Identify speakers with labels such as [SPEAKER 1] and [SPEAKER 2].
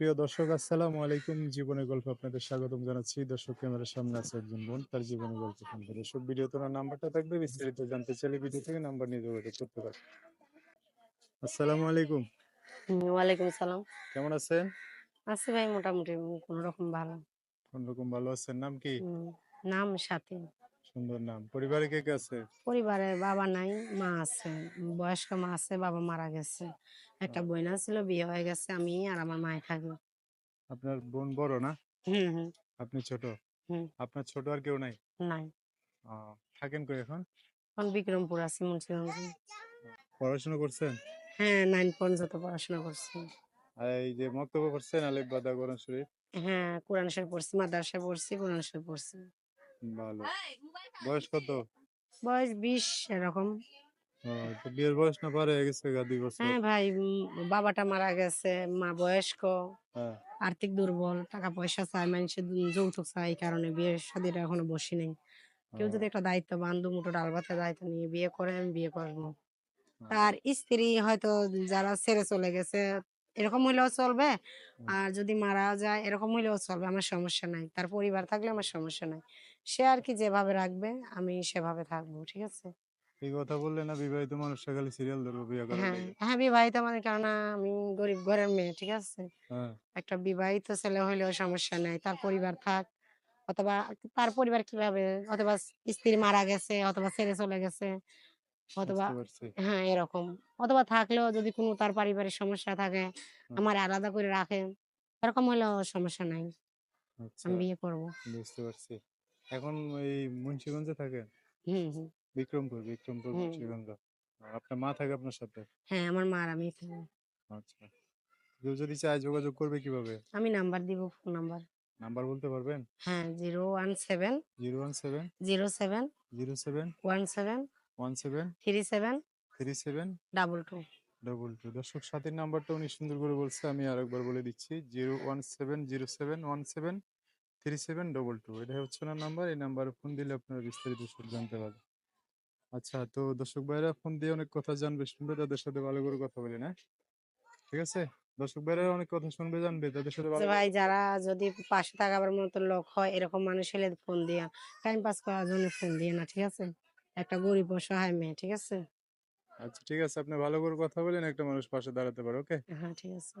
[SPEAKER 1] প্রিয় দর্শক আসসালামু আলাইকুম। জীবনের গল্প আপনাদের স্বাগতম জানাচ্ছি। দর্শক ক্যামেরার সামনে আছে একজন বোন তার জীবনের গল্প শুনতে। দর্শক ভিডিও তোমার নাম্বারটা থাকবে বিস্তারিত জানতে চাইলে ভিডিও থেকে নাম্বার নিয়ে যোগাযোগ করতে পারেন। আসসালামু আলাইকুম।
[SPEAKER 2] ওয়ালাইকুম সালাম
[SPEAKER 1] কেমন আছেন?
[SPEAKER 2] আছি ভাই মোটামুটি কোন রকম ভালো।
[SPEAKER 1] কোন রকম ভালো আছেন? নাম কি?
[SPEAKER 2] নাম সাথী।
[SPEAKER 1] সুন্দর নাম। পরিবারে কে কে আছে?
[SPEAKER 2] পরিবারে বাবা নাই মা আছে বয়স্ক মা আছে বাবা মারা গেছে। একটা বোন ছিল বিয়ে হয়ে গেছে আমি আর আমার থাকি
[SPEAKER 1] আপনার বোন বড় না?
[SPEAKER 2] হুম হুম।
[SPEAKER 1] আপনি ছোট?
[SPEAKER 2] হুম।
[SPEAKER 1] আপনার ছোট আর কেউ নাই?
[SPEAKER 2] নাই।
[SPEAKER 1] থাকেন কই এখন?
[SPEAKER 2] এখন বিক্রমপুর আছি মুন্সিগঞ্জে।
[SPEAKER 1] পড়াশোনা করছেন?
[SPEAKER 2] হ্যাঁ নাইন পর্যন্ত পড়াশোনা করছি।
[SPEAKER 1] এই যে মক্তব্য করছেন আলিফ বাদা কোরআন শরীফ?
[SPEAKER 2] হ্যাঁ কোরআন শরীফ পড়ছি মাদ্রাসায় পড়ছি কোরআন শরীফ পড়ছি।
[SPEAKER 1] ভালো। বয়স কত?
[SPEAKER 2] বয়স বিশ এরকম।
[SPEAKER 1] বিয়ের বয়স না পারে গেছে দুই বছর।
[SPEAKER 2] হ্যাঁ ভাই বাবাটা মারা গেছে মা বয়স্ক।
[SPEAKER 1] হ্যাঁ।
[SPEAKER 2] আর্থিক দুর্বল টাকা পয়সা চায় মানুষের যৌতুক চায় এই কারণে বিয়ের শাদীটা এখনও বসি নেই। কেউ যদি একটা দায়িত্ব বান্ধব মুঠো ডাল ভাতের দায়িত্ব নিয়ে বিয়ে করে আমি বিয়ে করব। তার স্ত্রী হয়তো যারা ছেড়ে চলে গেছে এরকম হইলেও চলবে। আর যদি মারা যায় এরকম হইলেও চলবে আমার সমস্যা নাই। তার পরিবার থাকলে আমার সমস্যা নাই। সে আর কি যেভাবে রাখবে আমি সেভাবে থাকব ঠিক আছে?
[SPEAKER 1] এই কথা বললে না বিবাহিত মানুষরা খালি সিরিয়াল ধরবো বিয়ে করার
[SPEAKER 2] হ্যাঁ হ্যাঁ বিবাহিত মানে কারণ আমি গরিব ঘরের মেয়ে ঠিক আছে?
[SPEAKER 1] হ্যাঁ।
[SPEAKER 2] একটা বিবাহিত ছেলে হইলেও সমস্যা নেই তার পরিবার থাক অথবা তার পরিবার কীভাবে অথবা স্ত্রী মারা গেছে অথবা ছেড়ে চলে গেছে অথবা হ্যাঁ এরকম। অথবা থাকলেও যদি কোনো তার পারিবারিক সমস্যা থাকে আমার আলাদা করে রাখে এরকম হলেও সমস্যা নাই।
[SPEAKER 1] আচ্ছা।
[SPEAKER 2] আমি বিয়ে করব।
[SPEAKER 1] বুঝতে পারছি। এখন এই মুন্সিগঞ্জে থাকেন?
[SPEAKER 2] হুম হুম।
[SPEAKER 1] বিক্রমপুর বিক্রমপুর
[SPEAKER 2] হুম।
[SPEAKER 1] মুন্সিগঞ্জ। আপনার মা থাকে আপনার সাথে?
[SPEAKER 2] হ্যাঁ আমার মা আর আমি এখানে।
[SPEAKER 1] আচ্ছা। কেউ যদি চায় যোগাযোগ করবে কীভাবে?
[SPEAKER 2] আমি নাম্বার দিব ফোন নাম্বার।
[SPEAKER 1] নাম্বার বলতে পারবেন?
[SPEAKER 2] হ্যাঁ zero one seven
[SPEAKER 1] zero one seven
[SPEAKER 2] zero seven
[SPEAKER 1] zero seven
[SPEAKER 2] one seven
[SPEAKER 1] one seven
[SPEAKER 2] three seven
[SPEAKER 1] three seven
[SPEAKER 2] double two.
[SPEAKER 1] Double two. দর্শক সাথীর নাম্বারটা উনি সুন্দর করে বলছে আমি আরেকবার বলে দিচ্ছি zero one seven zero seven one seven three seven double two এটা হচ্ছে ওনার নাম্বার এই নাম্বারে ফোন দিলে আপনারা বিস্তারিত সব জানতে পারবেন। আচ্ছা তো দর্শক ভাইরা ফোন দিয়ে অনেক কথা জানবে শুনবে তাদের সাথে ভালো করে কথা বলি না? ঠিক আছে? দর্শক ভাইরা অনেক কথা শুনবে জানবে তাদের সাথে ভালো
[SPEAKER 2] ভাই যারা যদি পাশে থাকার মতো লোক হয় এরকম মানুষ হলে ফোন দিয়া। টাইম পাস করার জন্য ফোন দিয়ে না ঠিক আছে? একটা গরিব অসহায় মেয়ে ঠিক আছে?
[SPEAKER 1] আচ্ছা ঠিক আছে আপনি ভালো করে কথা বলেন একটা মানুষ পাশে দাঁড়াতে পারে ওকে?
[SPEAKER 2] হ্যাঁ ঠিক আছে।